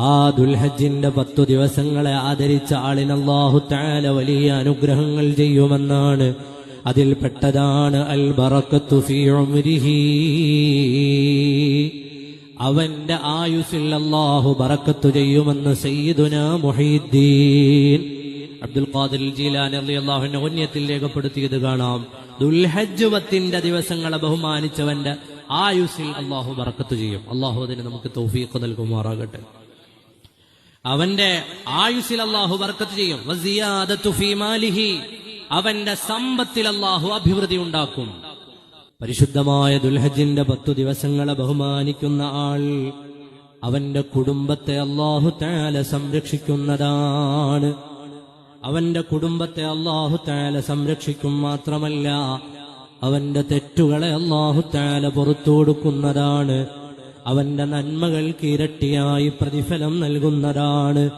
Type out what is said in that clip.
ആ ദുൽഹജ്ജിന്റെ പത്തു ദിവസങ്ങളെ ആദരിച്ച ആളിന് അള്ളാഹു താല വലിയ അനുഗ്രഹങ്ങൾ ചെയ്യുമെന്നാണ് അതിൽപ്പെട്ടതാണ് അൽ ബറക്കത്തു അവന്റെ ആയുസിൽ അള്ളാഹു ബറക്കത്തു ചെയ്യുമെന്ന് സയ്യിദുന മൊഹീദ്ദീൻ അബ്ദുൽ ഖാദിൽ ജീലാൻ അള്ളാഹുവിന്റെ ഉന്നയത്തിൽ രേഖപ്പെടുത്തിയത് കാണാം. ദുൽഹജ്ജുവത്തിന്റെ ദിവസങ്ങളെ ബഹുമാനിച്ചവന്റെ ആയുസിൽ അള്ളാഹു ബറക്കത്തു ചെയ്യും. അള്ളാഹു അതിന് നമുക്ക് തൗഫീഖ് നൽകുമാറാകട്ടെ. അവന്റെ ആയുസിൽ അള്ളാഹു വർക്കത്ത് ചെയ്യും. അവന്റെ സമ്പത്തിൽ അള്ളാഹു അഭിവൃദ്ധി ഉണ്ടാക്കും. പരിശുദ്ധമായ ദുൽഹജിന്റെ പത്തു ദിവസങ്ങളെ ബഹുമാനിക്കുന്ന ആൾ അവന്റെ കുടുംബത്തെ അള്ളാഹു താല സംരക്ഷിക്കുന്നതാണ്. അവന്റെ കുടുംബത്തെ അള്ളാഹു താല സംരക്ഷിക്കും മാത്രമല്ല അവന്റെ തെറ്റുകളെ അള്ളാഹു താല പുറത്തു കൊടുക്കുന്നതാണ്. അവന്റെ നന്മകൾക്ക് ഇരട്ടിയായി പ്രതിഫലം നൽകുന്നതാണ്.